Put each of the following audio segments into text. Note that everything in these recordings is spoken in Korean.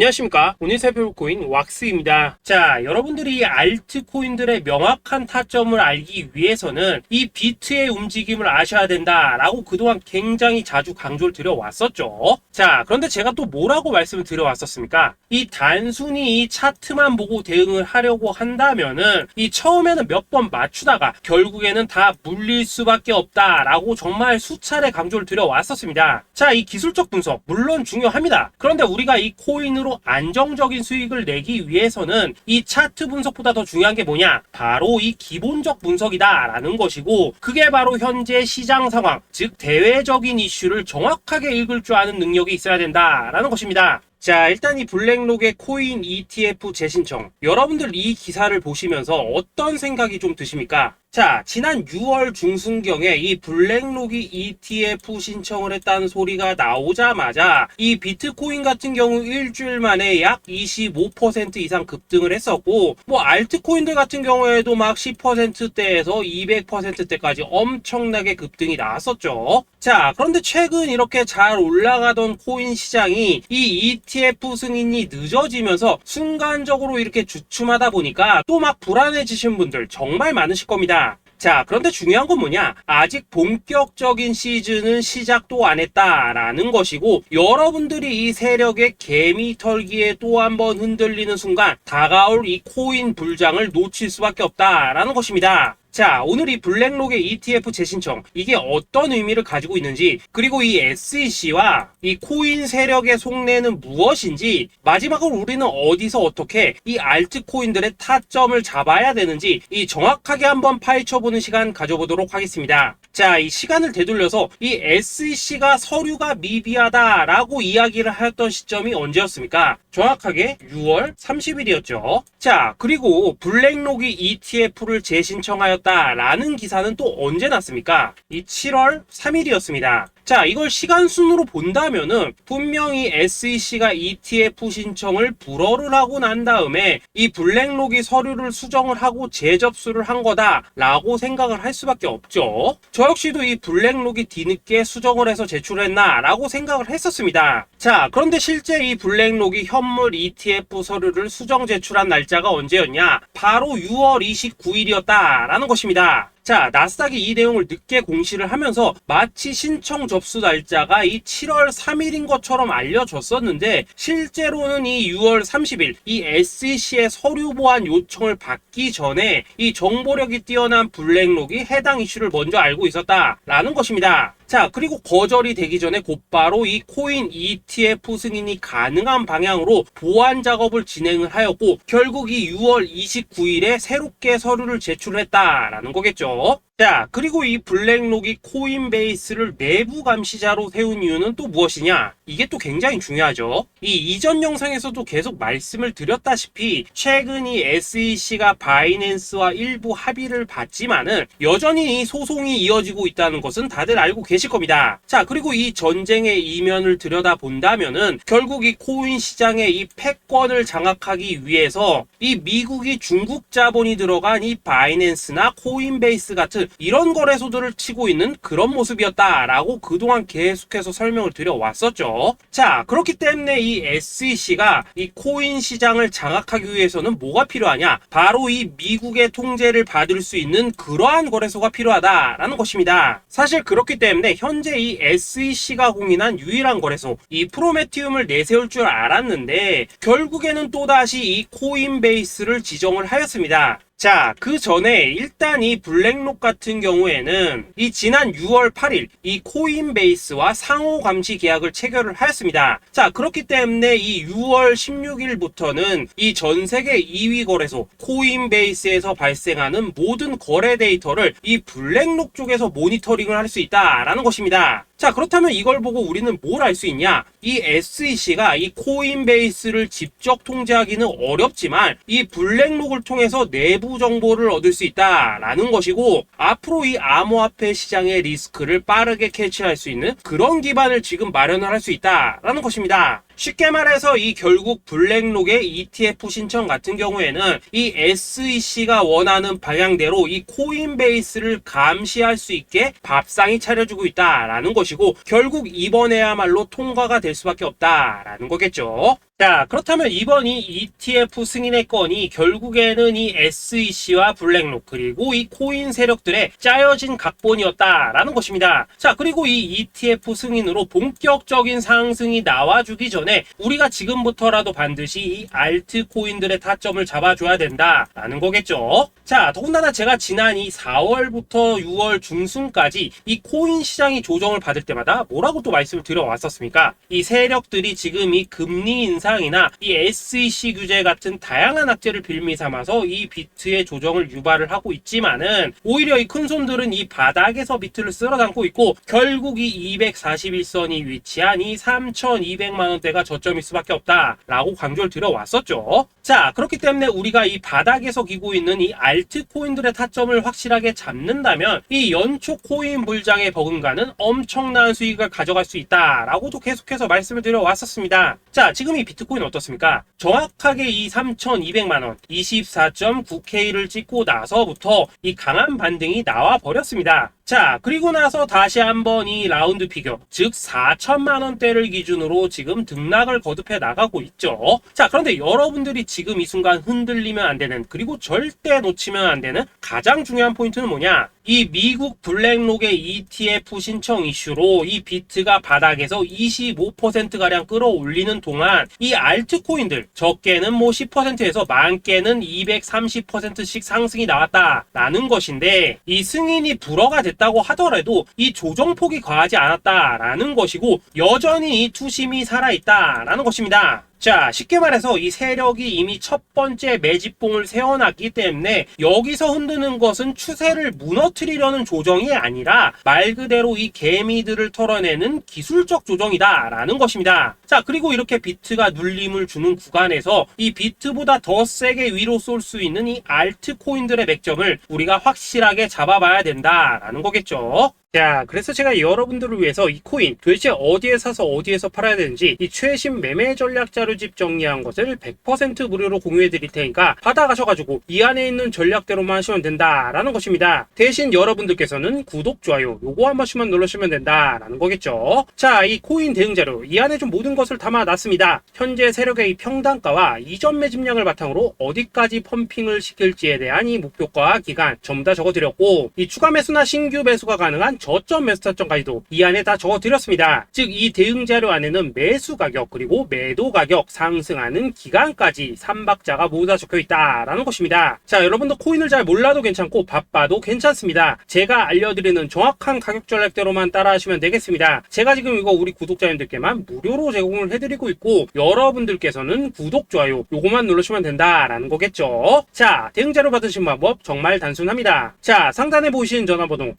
안녕하십니까. 오늘 살펴볼 코인 왁스입니다. 자, 여러분들이 알트코인들의 명확한 타점을 알기 위해서는 이 비트의 움직임을 아셔야 된다 라고 그동안 굉장히 자주 강조를 드려왔었죠. 자, 그런데 제가 또 뭐라고 말씀을 드려왔었습니까? 이 단순히 이 차트만 보고 대응을 하려고 한다면은 이 처음에는 몇 번 맞추다가 결국에는 다 물릴 수밖에 없다 라고 정말 수차례 강조를 드려왔었습니다. 자, 이 기술적 분석 물론 중요합니다. 그런데 우리가 이 코인으로 안정적인 수익을 내기 위해서는 이 차트 분석보다 더 중요한 게 뭐냐? 바로 이 기본적 분석이다라는 것이고 그게 바로 현재 시장 상황, 즉 대외적인 이슈를 정확하게 읽을 줄 아는 능력이 있어야 된다라는 것입니다. 자, 일단 이 블랙록의 코인 ETF 재신청. 여러분들 이 기사를 보시면서 어떤 생각이 좀 드십니까? 자, 지난 6월 중순경에 이 블랙록이 ETF 신청을 했다는 소리가 나오자마자 이 비트코인 같은 경우 일주일 만에 약 25% 이상 급등을 했었고, 뭐 알트코인들 같은 경우에도 막 10%대에서 200%대까지 엄청나게 급등이 나왔었죠. 자, 그런데 최근 이렇게 잘 올라가던 코인 시장이 이 ETF 승인이 늦어지면서 순간적으로 이렇게 주춤하다 보니까 또 막 불안해지신 분들 정말 많으실 겁니다. 자, 그런데 중요한 건 뭐냐? 아직 본격적인 시즌은 시작도 안 했다라는 것이고, 여러분들이 이 세력의 개미 털기에 또 한 번 흔들리는 순간, 다가올 이 코인 불장을 놓칠 수밖에 없다라는 것입니다. 자, 오늘 이 블랙록의 ETF 재신청, 이게 어떤 의미를 가지고 있는지, 그리고 이 SEC와 이 코인 세력의 속내는 무엇인지, 마지막으로 우리는 어디서 어떻게 이 알트코인들의 타점을 잡아야 되는지, 이 정확하게 한번 파헤쳐보는 시간 가져보도록 하겠습니다. 자, 이 시간을 되돌려서 이 SEC가 서류가 미비하다라고 이야기를 하였던 시점이 언제였습니까? 정확하게 6월 30일이었죠. 자, 그리고 블랙록이 ETF를 재신청하였 다라는 기사는 또 언제 났습니까? 이 7월 3일이었습니다. 자, 이걸 시간 순으로 본다면은 분명히 SEC가 ETF 신청을 불어를 하고 난 다음에 이 블랙록이 서류를 수정을 하고 재접수를 한 거다라고 생각을 할 수밖에 없죠. 저 역시도 이 블랙록이 뒤늦게 수정을 해서 제출했나라고 생각을 했었습니다. 자, 그런데 실제 이 블랙록이 현물 ETF 서류를 수정 제출한 날짜가 언제였냐? 바로 6월 29일이었다라는 것입니다. 자, 나스닥이 이 내용을 늦게 공시를 하면서 마치 신청 접수 날짜가 이 7월 3일인 것처럼 알려졌었는데 실제로는 이 6월 30일 이 SEC의 서류 보안 요청을 받기 전에 이 정보력이 뛰어난 블랙록이 해당 이슈를 먼저 알고 있었다라는 것입니다. 자, 그리고 거절이 되기 전에 곧바로 이 코인 ETF 승인이 가능한 방향으로 보안 작업을 진행을 하였고, 결국 이 6월 29일에 새롭게 서류를 제출했다라는 거겠죠. 자, 그리고 이 블랙록이 코인베이스를 내부 감시자로 세운 이유는 또 무엇이냐? 이게 또 굉장히 중요하죠. 이 이전 영상에서도 계속 말씀을 드렸다시피 최근 이 SEC가 바이낸스와 일부 합의를 봤지만은 여전히 이 소송이 이어지고 있다는 것은 다들 알고 계실 겁니다. 자, 그리고 이 전쟁의 이면을 들여다 본다면은 결국 이 코인 시장의 이 패권을 장악하기 위해서 이 미국이 중국 자본이 들어간 이 바이낸스나 코인베이스 같은 이런 거래소들을 치고 있는 그런 모습이었다라고 그동안 계속해서 설명을 드려왔었죠. 자, 그렇기 때문에 이 SEC가 이 코인 시장을 장악하기 위해서는 뭐가 필요하냐? 바로 이 미국의 통제를 받을 수 있는 그러한 거래소가 필요하다라는 것입니다. 사실 그렇기 때문에 현재 이 SEC가 공인한 유일한 거래소, 이 프로메티움을 내세울 줄 알았는데 결국에는 또다시 이 코인베이스를 지정을 하였습니다. 자, 그 전에 일단 이 블랙록 같은 경우에는 이 지난 6월 8일 이 코인베이스와 상호 감시 계약을 체결을 하였습니다. 자, 그렇기 때문에 이 6월 16일부터는 이 전 세계 2위 거래소 코인베이스에서 발생하는 모든 거래 데이터를 이 블랙록 쪽에서 모니터링을 할 수 있다라는 것입니다. 자, 그렇다면 이걸 보고 우리는 뭘 알 수 있냐? 이 SEC가 이 코인베이스를 직접 통제하기는 어렵지만 이 블랙록을 통해서 내부 정보를 얻을 수 있다라는 것이고 앞으로 이 암호화폐 시장의 리스크를 빠르게 캐치할 수 있는 그런 기반을 지금 마련을 할 수 있다라는 것입니다. 쉽게 말해서 이 결국 블랙록의 ETF 신청 같은 경우에는 이 SEC가 원하는 방향대로 이 코인베이스를 감시할 수 있게 밥상이 차려주고 있다라는 것이고 결국 이번에야말로 통과가 될 수밖에 없다라는 거겠죠. 자, 그렇다면 이번 이 ETF 승인의 건이 결국에는 이 SEC와 블랙록 그리고 이 코인 세력들의 짜여진 각본이었다라는 것입니다. 자, 그리고 이 ETF 승인으로 본격적인 상승이 나와주기 전에 우리가 지금부터라도 반드시 이 알트 코인들의 타점을 잡아줘야 된다라는 거겠죠. 자, 더군다나 제가 지난 이 4월부터 6월 중순까지 이 코인 시장이 조정을 받을 때마다 뭐라고 또 말씀을 드려왔었습니까? 이 세력들이 지금 이 금리 인상 이나 이 SEC 규제 같은 다양한 악재를 빌미 삼아서 이 비트의 조정을 유발을 하고 있지만은 오히려 이 큰 손들은 이 바닥에서 비트를 쓸어 담고 있고 결국 이 241선이 위치한 이 3,200만 원대가 저점일 수밖에 없다라고 강조를 드려왔었죠. 자, 그렇기 때문에 우리가 이 바닥에서 기고 있는 이 알트코인들의 타점을 확실하게 잡는다면 이 연초 코인 불장의 버금가는 엄청난 수익을 가져갈 수 있다라고도 계속해서 말씀을 드려왔었습니다. 자, 지금 이 비트 코인 어떻습니까? 정확하게 이 3,200만 원, 24.9K를 찍고 나서부터 이 강한 반등이 나와 버렸습니다. 자, 그리고 나서 다시 한번 이 라운드 피겨, 즉 4천만 원대를 기준으로 지금 등락을 거듭해 나가고 있죠. 자, 그런데 여러분들이 지금 이 순간 흔들리면 안 되는, 그리고 절대 놓치면 안 되는 가장 중요한 포인트는 뭐냐? 이 미국 블랙록의 ETF 신청 이슈로 이 비트가 바닥에서 25%가량 끌어올리는 동안 이 알트코인들 적게는 뭐 10%에서 많게는 230%씩 상승이 나왔다라는 것인데 이 승인이 불어가 됐다 고 하더라도 이 조정폭이 과하지 않았다라는 것이고 여전히 이 투심이 살아있다라는 것입니다. 자, 쉽게 말해서 이 세력이 이미 첫 번째 매집봉을 세워놨기 때문에 여기서 흔드는 것은 추세를 무너뜨리려는 조정이 아니라 말 그대로 이 개미들을 털어내는 기술적 조정이다라는 것입니다. 자, 그리고 이렇게 비트가 눌림을 주는 구간에서 이 비트보다 더 세게 위로 쏠 수 있는 이 알트 코인들의 맥점을 우리가 확실하게 잡아봐야 된다라는 거겠죠. 자, 그래서 제가 여러분들을 위해서 이 코인 도대체 어디에 사서 어디에서 팔아야 되는지 이 최신 매매 전략 자료집 정리한 것을 100% 무료로 공유해 드릴 테니까 받아가셔가지고 이 안에 있는 전략대로만 하시면 된다라는 것입니다. 대신 여러분들께서는 구독, 좋아요 요거 한 번씩만 눌러주시면 된다라는 거겠죠. 자, 이 코인 대응 자료 이 안에 좀 모든 것을 담아놨습니다. 현재 세력의 이 평단가와 이전 매집량을 바탕으로 어디까지 펌핑을 시킬지에 대한 이 목표가 기간 전부 다 적어드렸고 이 추가 매수나 신규 매수가 가능한 저점 매수 타점까지도 이 안에 다 적어드렸습니다. 즉 이 대응 자료 안에는 매수 가격 그리고 매도 가격 상승하는 기간까지 3박자가 모두 다 적혀 있다라는 것입니다. 자 여러분도 코인을 잘 몰라도 괜찮고 바빠도 괜찮습니다. 제가 알려드리는 정확한 가격 전략대로만 따라하시면 되겠습니다. 제가 지금 이거 우리 구독자님들께만 무료로 제공을 해드리고 있고 여러분들께서는 구독 좋아요 요거만 누르시면 된다라는 거겠죠. 자 대응 자료 받으신 방법 정말 단순합니다. 자 상단에 보이신 전화번호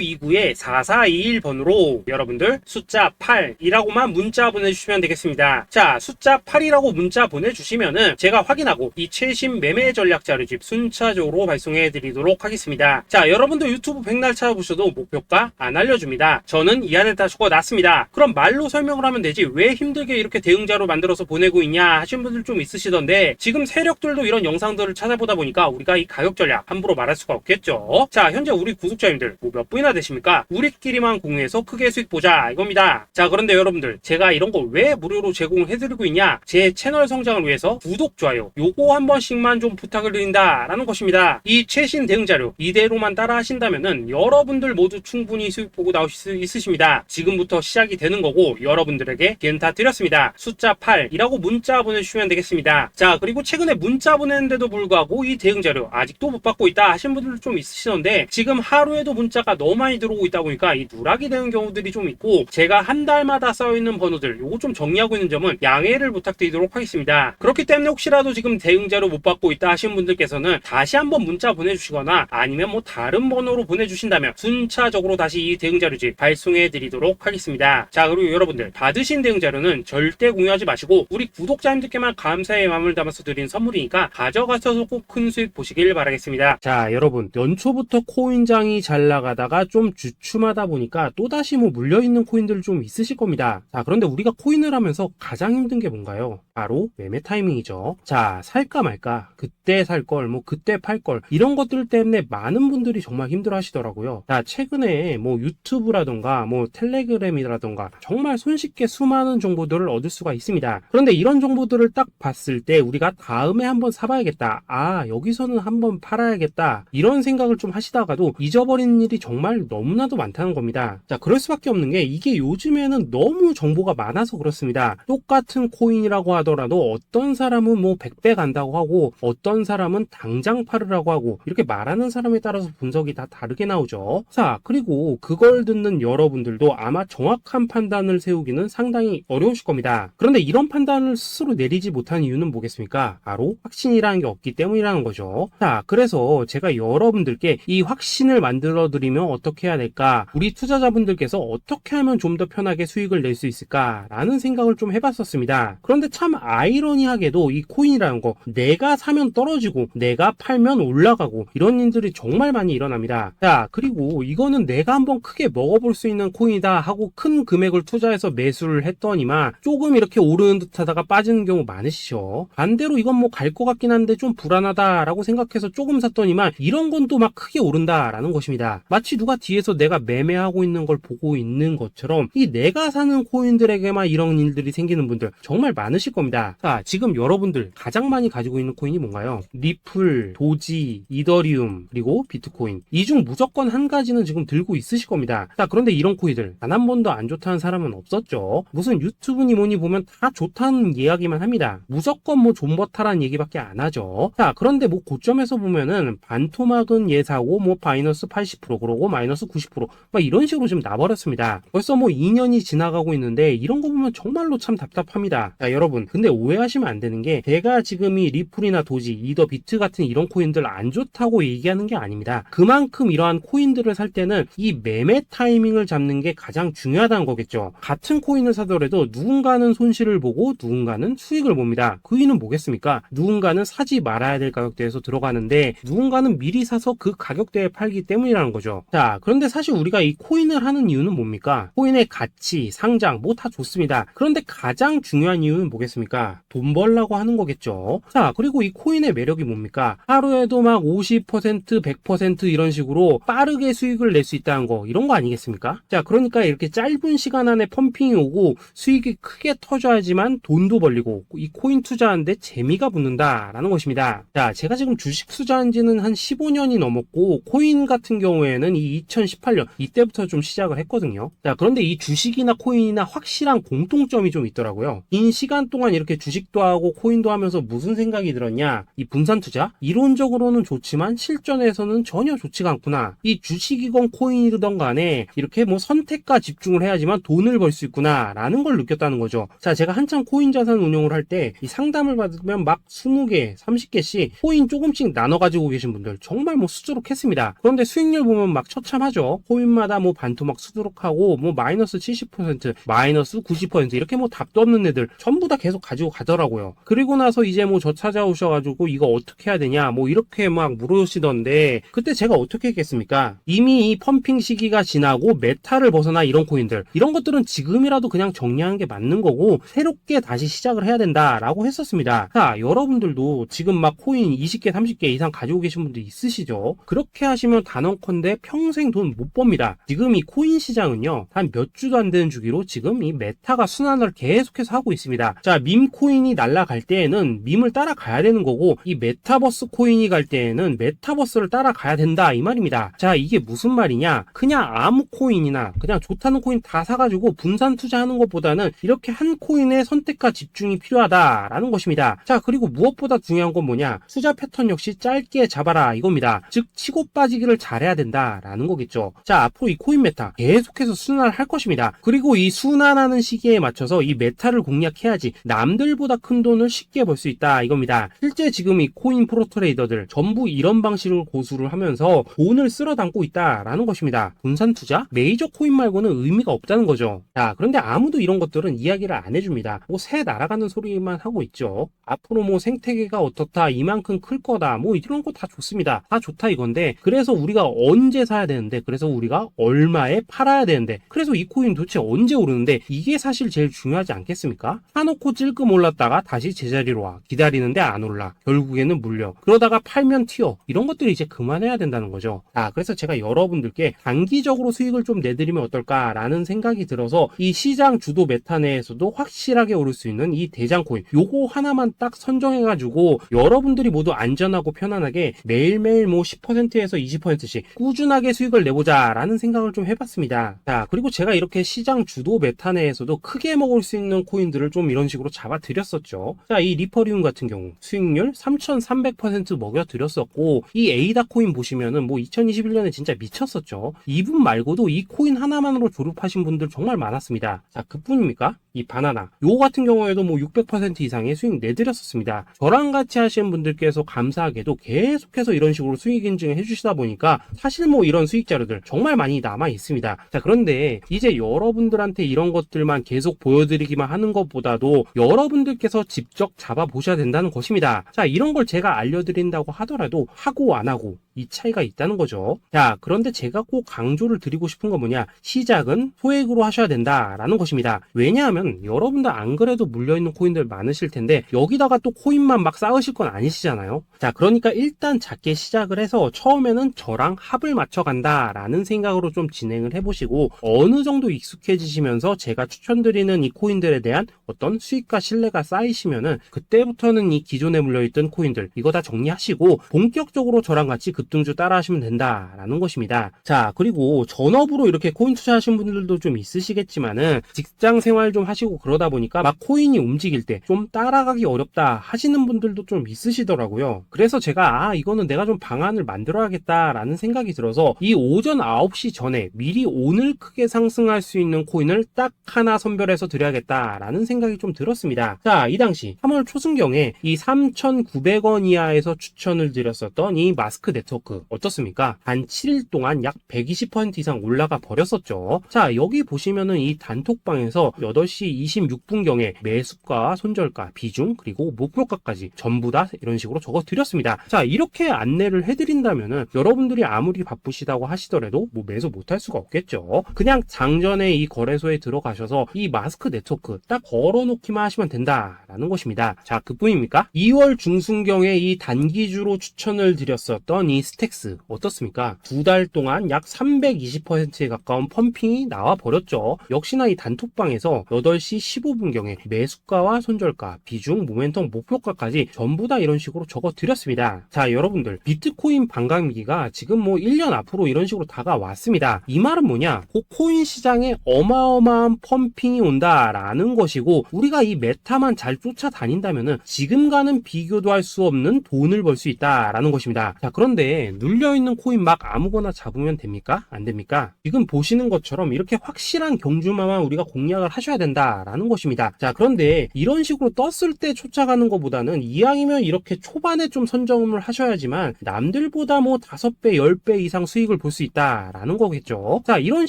010-2529-4421번으로 여러분들 숫자 8이라고만 문자 보내주시면 되겠습니다. 자, 숫자 8이라고 문자 보내주시면은 제가 확인하고 이 최신 매매 전략 자료집 순차적으로 발송해 드리도록 하겠습니다. 자, 여러분도 유튜브 백날 찾아보셔도 목표가 안 알려줍니다. 저는 이 안에 다 적어놨습니다. 그럼 말로 설명을 하면 되지 왜 힘들게 이렇게 대응자로 만들어서 보내고 있냐 하신 분들 좀 있으시던데 지금 세력들도 이런 영상들을 찾아보다 보니까 우리가 이 가격 전략 함부로 말할 수가 없겠죠. 자, 현재 우리 구독자님들 뭐 몇 분이나 되십니까? 우리끼리만 공유해서 크게 수익 보자 이겁니다. 자, 그런데 여러분들 제가 이런 거 왜 무료로 제공을 해드리고 있냐? 제 채널 성장을 위해서 구독, 좋아요 요거 한 번씩만 좀 부탁을 드린다 라는 것입니다. 이 최신 대응 자료 이대로만 따라 하신다면은 여러분들 모두 충분히 수익 보고 나오실 수 있으십니다. 지금부터 시작이 되는 거고 여러분들에게 기회는 다 드렸습니다. 숫자 8이라고 문자 보내주시면 되겠습니다. 자, 그리고 최근에 문자 보냈는데도 불구하고 이 대응 자료 아직도 못 받고 있다 하신 분들 좀 있으시던데 지금 하루에도 문자가 너무 많이 들어오고 있다 보니까 이 누락이 되는 경우들이 좀 있고 제가 한 달마다 쌓여있는 번호들 요거 좀 정리하고 있는 점은 양해를 부탁드리도록 하겠습니다. 그렇기 때문에 혹시라도 지금 대응자료 못 받고 있다 하신 분들께서는 다시 한번 문자 보내주시거나 아니면 뭐 다른 번호로 보내주신다면 순차적으로 다시 이 대응자료집 발송해 드리도록 하겠습니다. 자 그리고 여러분들 받으신 대응자료는 절대 공유하지 마시고 우리 구독자님들께만 감사의 마음을 담아서 드린 선물이니까 가져가셔서 꼭 큰 수익 보시길 바라겠습니다. 자 여러분 연초부터 코인장이 잘 나가다가 좀 주춤하다 보니까 또다시 뭐 물려있는 코인들 좀 있으실 겁니다. 자, 그런데 우리가 코인을 하면서 가장 힘든 게 뭔가요? 바로 매매 타이밍이죠. 자, 살까 말까, 그때 살 걸, 뭐 그때 팔 걸, 이런 것들 때문에 많은 분들이 정말 힘들어 하시더라고요. 자, 최근에 뭐 유튜브라던가 뭐 텔레그램이라던가 정말 손쉽게 수많은 정보들을 얻을 수가 있습니다. 그런데 이런 정보들을 딱 봤을 때 우리가 다음에 한번 사봐야겠다. 아, 여기서는 한번 팔아야겠다. 이런 생각을 좀 하시다가도 잊어버리는 일이 정말 너무나도 많다는 겁니다. 자, 그럴 수밖에 없는 게 이게 요즘에는 너무 정보가 많아서 그렇습니다. 똑같은 코인이라고 하더라도 어떤 사람은 뭐 100배 간다고 하고 어떤 사람은 당장 팔으라고 하고 이렇게 말하는 사람에 따라서 분석이 다 다르게 나오죠. 자, 그리고 그걸 듣는 여러분들도 아마 정확한 판단을 세우기는 상당히 어려우실 겁니다. 그런데 이런 판단을 스스로 내리지 못한 이유는 뭐겠습니까? 바로 확신이라는 게 없기 때문이라는 거죠. 자, 그래서 제가 여러분들께 이 확신을 만들어 드리면 어떻게 해야 될까? 우리 투자자분들께서 어떻게 하면 좀 더 편하게 수익을 낼 수 있을까라는 생각을 좀 해봤었습니다. 그런데 참 아이러니하게도 이 코인이라는 거 내가 사면 떨어지고 내가 팔면 올라가고 이런 일들이 정말 많이 일어납니다. 자, 그리고 이거는 내가 한번 크게 먹어볼 수 있는 코인이다 하고 큰 금액을 투자해서 매수를 했더니만 조금 이렇게 오르는 듯 하다가 빠지는 경우 많으시죠. 반대로 이건 뭐 갈 것 같긴 한데 좀 불안하다라고 생각해서 조금 샀더니만 이런 건 또 막 크게 오른다라는 것입니다. 마치 누가 뒤에서 내가 매매하고 있는 걸 보고 있는 것처럼 이 내가 사는 코인들에게만 이런 일들이 생기는 분들 정말 많으실 겁니다. 자, 지금 여러분들 가장 많이 가지고 있는 코인이 뭔가요? 리플, 도지, 이더리움, 그리고 비트코인. 이 중 무조건 한 가지는 지금 들고 있으실 겁니다. 자, 그런데 이런 코인들 단 한 번도 안 좋다는 사람은 없었죠. 무슨 유튜브니 뭐니 보면 다 좋다는 이야기만 합니다. 무조건 뭐 존버타라는 얘기밖에 안 하죠. 자, 그런데 뭐 고점에서 보면은 반토막은 예사고 뭐 마이너스 80% 그러고 마이너스 90%막 이런 식으로 지금 나버렸습니다. 벌써 뭐 2년이 지나가고 있는데 이런 거 보면 정말로 참 답답합니다. 자, 여러분. 근데 오해하시면 안 되는 게 제가 지금 이 리플이나 도지, 이더 비트 같은 이런 코인들 안 좋다고 얘기하는 게 아닙니다. 그만큼 이러한 코인들을 살 때는 이 매매 타이밍을 잡는 게 가장 중요하다는 거겠죠. 같은 코인을 사더라도 누군가는 손실을 보고 누군가는 수익을 봅니다. 그 이유는 뭐겠습니까? 누군가는 사지 말아야 될 가격대에서 들어가는데 누군가는 미리 사서 그 가격대에 팔기 때문이라는 거죠. 자, 그런데 사실 우리가 이 코인을 하는 이유는 뭡니까? 코인의 가치, 상장, 뭐 다 좋습니다. 그런데 가장 중요한 이유는 뭐겠습니까? 돈 벌라고 하는 거겠죠. 자, 그리고 이 코인의 매력이 뭡니까? 하루에도 막 50%, 100% 이런 식으로 빠르게 수익을 낼 수 있다는 거, 이런 거 아니겠습니까? 자, 그러니까 이렇게 짧은 시간 안에 펌핑이 오고 수익이 크게 터져야지만 돈도 벌리고 이 코인 투자하는데 재미가 붙는다라는 것입니다. 자, 제가 지금 주식 투자한 지는 한 15년이 넘었고 코인 같은 경우에는 이 2018년 이때부터 좀 시작을 했거든요. 자, 그런데 이 주식이나 코인이나 확실한 공통점이 좀 있더라고요. 긴 시간 동안 이렇게 주식도 하고 코인도 하면서 무슨 생각이 들었냐? 이 분산 투자? 이론적으로는 좋지만 실전에서는 전혀 좋지가 않구나. 이 주식이건 코인이든 간에 이렇게 뭐 선택과 집중을 해야지만 돈을 벌 수 있구나. 라는 걸 느꼈다는 거죠. 자, 제가 한참 코인 자산 운용을 할 때 이 상담을 받으면 막 20개, 30개씩 코인 조금씩 나눠 가지고 계신 분들 정말 뭐 수두룩했습니다. 그런데 수익률 보면 막 처참하죠. 코인마다 뭐 반토막 수두룩하고 뭐 마이너스 70%, 마이너스 90% 이렇게 뭐 답도 없는 애들 전부 다 계속 가지고 가더라고요. 그리고 나서 이제 뭐 저 찾아오셔가지고 이거 어떻게 해야 되냐 뭐 이렇게 막 물으시던데 그때 제가 어떻게 했겠습니까? 이미 이 펌핑 시기가 지나고 메타를 벗어나 이런 코인들 이런 것들은 지금이라도 그냥 정리하는 게 맞는 거고 새롭게 다시 시작을 해야 된다라고 했었습니다. 자 여러분들도 지금 막 코인 20개 30개 이상 가지고 계신 분들 있으시죠? 그렇게 하시면 단언컨대 평생 돈 못 법니다. 지금 이 코인 시장은요 한몇 주도 안 되는 주기로 지금 이 메타가 순환을 계속해서 하고 있습니다. 자 밈 코인이 날아갈 때에는 밈을 따라가야 되는 거고 이 메타버스 코인이 갈 때에는 메타버스를 따라가야 된다 이 말입니다. 자 이게 무슨 말이냐? 그냥 아무 코인이나 그냥 좋다는 코인 다 사가지고 분산 투자하는 것보다는 이렇게 한 코인에 선택과 집중이 필요하다라는 것입니다. 자 그리고 무엇보다 중요한 건 뭐냐? 투자 패턴 역시 짧게 잡아라 이겁니다. 즉 치고 빠지기를 잘해야 된다라는 거겠죠. 자 앞으로 이 코인 메타 계속해서 순환을 할 것입니다. 그리고 이 순환하는 시기에 맞춰서 이 메타를 공략해야지 남들보다 큰 돈을 쉽게 벌 수 있다 이겁니다. 실제 지금 이 코인 프로 트레이더들 전부 이런 방식을 고수를 하면서 돈을 쓸어 담고 있다라는 것입니다. 분산 투자? 메이저 코인 말고는 의미가 없다는 거죠. 자, 그런데 아무도 이런 것들은 이야기를 안 해줍니다. 뭐 새 날아가는 소리만 하고 있죠. 앞으로 뭐 생태계가 어떻다, 이만큼 클 거다, 뭐 이런 거 다 좋습니다. 다 좋다 이건데 그래서 우리가 언제 사야 되는 되는데 그래서 우리가 얼마에 팔아야 되는데 그래서 이 코인 도대체 언제 오르는데 이게 사실 제일 중요하지 않겠습니까? 사놓고 찔끔 올랐다가 다시 제자리로 와. 기다리는데 안 올라. 결국에는 물려. 그러다가 팔면 튀어. 이런 것들이 이제 그만해야 된다는 거죠. 아 그래서 제가 여러분들께 단기적으로 수익을 좀 내드리면 어떨까라는 생각이 들어서 이 시장 주도 메타 내에서도 확실하게 오를 수 있는 이 대장 코인. 요거 하나만 딱 선정해가지고 여러분들이 모두 안전하고 편안하게 매일매일 뭐 10%에서 20%씩 꾸준하게 수익을 내보자라는 생각을 좀 해봤습니다. 자 그리고 제가 이렇게 시장 주도 메타 내에서도 크게 먹을 수 있는 코인들을 좀 이런 식으로 잡아드렸었죠. 자 이 리퍼리움 같은 경우 수익률 3,300% 먹여드렸었고 이 에이다 코인 보시면은 뭐 2021년에 진짜 미쳤었죠. 이분 말고도 이 코인 하나만으로 졸업하신 분들 정말 많았습니다. 자 그뿐입니까? 이 바나나 요 같은 경우에도 뭐 600% 이상의 수익 내드렸었습니다. 저랑 같이 하시는 분들께서 감사하게도 계속해서 이런 식으로 수익 인증을 해주시다 보니까 사실 뭐 이런 수익 자료들 정말 많이 남아 있습니다. 자 그런데 이제 여러분들한테 이런 것들만 계속 보여드리기만 하는 것보다도 여러분들께서 직접 잡아 보셔야 된다는 것입니다. 자 이런 걸 제가 알려드린다고 하더라도 하고 안 하고 이 차이가 있다는 거죠. 자, 그런데 제가 꼭 강조를 드리고 싶은 건 뭐냐? 시작은 소액으로 하셔야 된다라는 것입니다. 왜냐하면 여러분들 안 그래도 물려있는 코인들 많으실 텐데 여기다가 또 코인만 막 쌓으실 건 아니시잖아요. 자, 그러니까 일단 작게 시작을 해서 처음에는 저랑 합을 맞춰 간다 라는 생각으로 좀 진행을 해보시고 어느 정도 익숙해지시면서 제가 추천드리는 이 코인들에 대한 어떤 수익과 신뢰가 쌓이시면은 그때부터는 이 기존에 물려있던 코인들 이거 다 정리하시고 본격적으로 저랑 같이 급등주 따라 하시면 된다라는 것입니다. 자, 그리고 전업으로 이렇게 코인 투자하신 분들도 좀 있으시겠지만은 직장 생활 좀 하시고 그러다 보니까 막 코인이 움직일 때 좀 따라가기 어렵다 하시는 분들도 좀 있으시더라고요. 그래서 제가 아, 이거는 내가 좀 방안을 만들어야겠다라는 생각이 들어서 이 오전 9시 전에 미리 오늘 크게 상승할 수 있는 코인을 딱 하나 선별해서 드려야겠다라는 생각이 좀 들었습니다. 자, 이 당시 3월 초순경에 이 3,900원 이하에서 추천을 드렸었던 이 마스크 네트워크 어떻습니까? 한 7일 동안 약 120% 이상 올라가 버렸었죠. 자, 여기 보시면은 이 단톡방에서 8시 26분경에 매수가, 손절가, 비중, 그리고 목표가까지 전부 다 이런 식으로 적어 드렸습니다. 자, 이렇게 안내를 해드린다면은 여러분들이 아무리 바쁘시다고 하시더라도 뭐 매수 못할 수가 없겠죠. 그냥 장전에 이 거래소에 들어가셔서 이 마스크 네트워크 딱 걸어놓기만 하시면 된다라는 것입니다. 자, 그뿐입니까? 2월 중순경에 이 단기주로 추천을 드렸었던 이 스택스 어떻습니까? 두 달 동안 약 320%에 가까운 펌핑이 나와 버렸죠. 역시나 이 단톡방에서 8시 15분경에 매수가와 손절가, 비중, 모멘텀, 목표가까지 전부 다 이런 식으로 적어 드렸습니다. 자, 여러분들 비트코인 반감기가 지금 뭐 1년 앞으로 이런 식으로 다가왔습니다. 이 말은 뭐냐? 그 코인 시장에 어마어마한 펌핑이 온다라는 것이고 우리가 이 메타만 잘 쫓아다닌다면은 지금과는 비교도 할 수 없는 돈을 벌 수 있다라는 것입니다. 자, 그런데 눌려있는 코인 막 아무거나 잡으면 됩니까? 안 됩니까? 지금 보시는 것처럼 이렇게 확실한 경주마만 우리가 공략을 하셔야 된다라는 것입니다. 자, 그런데 이런 식으로 떴을 때 쫓아가는 것보다는 이왕이면 이렇게 초반에 좀 선점을 하셔야지만 남들보다 뭐 5배, 10배 이상 수익을 볼 수 있다라는 거겠죠. 자, 이런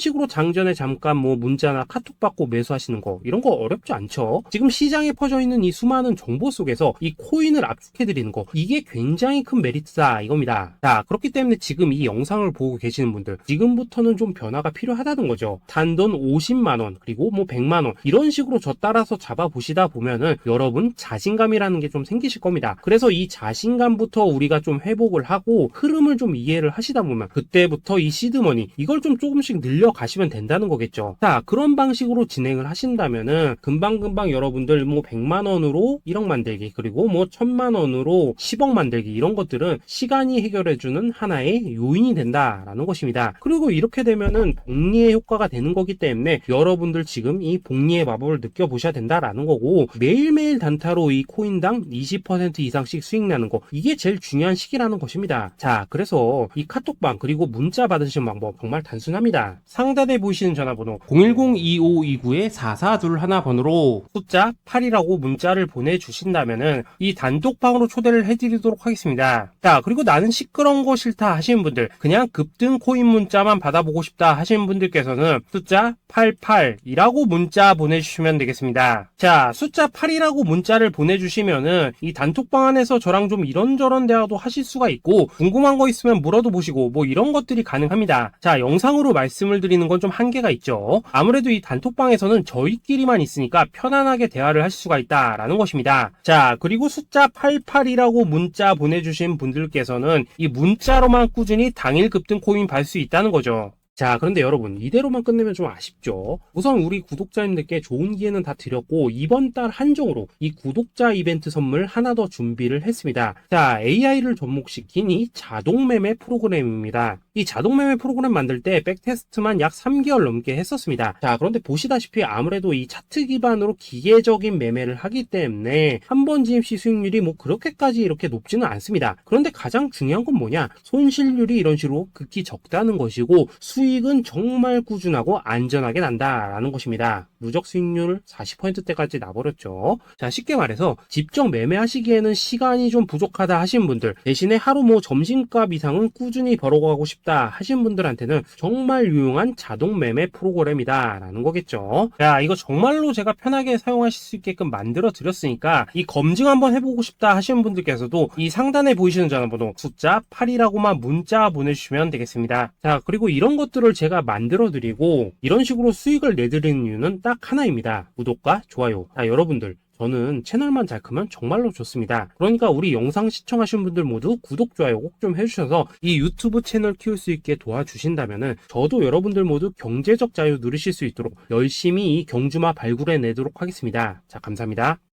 식으로 장전에 잠깐 뭐 문자나 카톡 받고 매수하시는 거 이런 거 어렵지 않죠. 지금 시장에 퍼져 있는 이 수많은 정보 속에서 이 코인을 압축해 드리는 거 이게 굉장히 큰 메리트다 이겁니다. 자, 그렇기 때문에 지금 이 영상을 보고 계시는 분들 지금부터는 좀 변화가 필요하다는 거죠. 단돈 50만 원 그리고 뭐 100만 원 이런 식으로 저 따라서 잡아 보시다 보면은 여러분 자신감이라는 게 좀 생기실 겁니다. 그래서 이 자신감부터 우리가 좀 회복을 하고 흐름을 좀 이해를 하시다 보면 그때부터 이 시드머니 이걸 좀 조금씩 늘려 가시면 된다는 거겠죠. 자, 그런 방식으로 진행을 하신다면은 금방금방 여러분들 뭐 100만 원으로 1억 만들기 그리고 뭐 1000만 원으로 10억 만들기 이런 것들은 시간이 해결해 주는 하나의 요인이 된다라는 것입니다. 그리고 이렇게 되면은 복리의 효과가 되는 거기 때문에 여러분들 지금 이 복리의 마법을 느껴보셔야 된다라는 거고 매일매일 단타로 이 코인당 20% 이상씩 수익 나는 거 이게 제일 중요한 시기라는 것입니다. 자, 그래서 이 카톡방 그리고 문자 받으시는 방법 정말 단순합니다. 상단에 보이시는 전화번호 010-2529-4421 번호로 숫자 8이라고 문자를 보내주신다면은 이 단톡방으로 초대를 해드리도록 하겠습니다. 자, 그리고 나는 시끄러 시끄러운 거 싫다 하시는 분들, 그냥 급등 코인 문자만 받아보고 싶다 하시는 분들께서는 숫자 88이라고 문자 보내주시면 되겠습니다. 자, 숫자 8이라고 문자를 보내주시면은 이 단톡방 안에서 저랑 좀 이런저런 대화도 하실 수가 있고 궁금한 거 있으면 물어도 보시고 뭐 이런 것들 이 가능합니다. 자, 영상으로 말씀을 드리는 건 좀 한계가 있죠. 아무래도 이 단톡방에서는 저희끼리만 있으니까 편안하게 대화를 하실 수가 있다라는 것입니다. 자, 그리고 숫자 88이라고 문자 보내주신 분들께서는 이 문자로만 꾸준히 당일 급등 코인 받을 수 있다는 거죠. 자, 그런데 여러분, 이대로만 끝내면 좀 아쉽죠? 우선 우리 구독자님들께 좋은 기회는 다 드렸고, 이번 달 한정으로 이 구독자 이벤트 선물 하나 더 준비를 했습니다. 자, AI를 접목시킨 이 자동매매 프로그램입니다. 이 자동매매 프로그램 만들 때 백테스트만 약 3개월 넘게 했었습니다. 자, 그런데 보시다시피 아무래도 이 차트 기반으로 기계적인 매매를 하기 때문에 한번시 수익률이 뭐 그렇게까지 이렇게 높지는 않습니다. 그런데 가장 중요한 건 뭐냐? 손실률이 이런 식으로 극히 적다는 것이고 수 익은 정말 꾸준하고 안전하게 난다라는 것입니다. 누적 수익률 40%대까지 나버렸죠. 자, 쉽게 말해서 직접 매매하시기에는 시간이 좀 부족하다 하신 분들 대신에 하루 뭐 점심값 이상은 꾸준히 벌어가고 싶다 하신 분들한테는 정말 유용한 자동 매매 프로그램이다라는 거겠죠. 자, 이거 정말로 제가 편하게 사용하실 수 있게끔 만들어 드렸으니까 이 검증 한번 해보고 싶다 하시는 분들께서도 이 상단에 보이시는 전화번호 숫자 8이라고만 문자 보내주시면 되겠습니다. 자, 그리고 이런 것 들을 제가 만들어 드리고 이런 식으로 수익을 내드리는 이유는 딱 하나입니다. 구독과 좋아요. 자, 여러분들 저는 채널만 잘 크면 정말로 좋습니다. 그러니까 우리 영상 시청하신 분들 모두 구독, 좋아요 꼭 좀 해주셔서 이 유튜브 채널 키울 수 있게 도와주신다면은 저도 여러분들 모두 경제적 자유 누리실 수 있도록 열심히 이 경주마 발굴해 내도록 하겠습니다. 자, 감사합니다.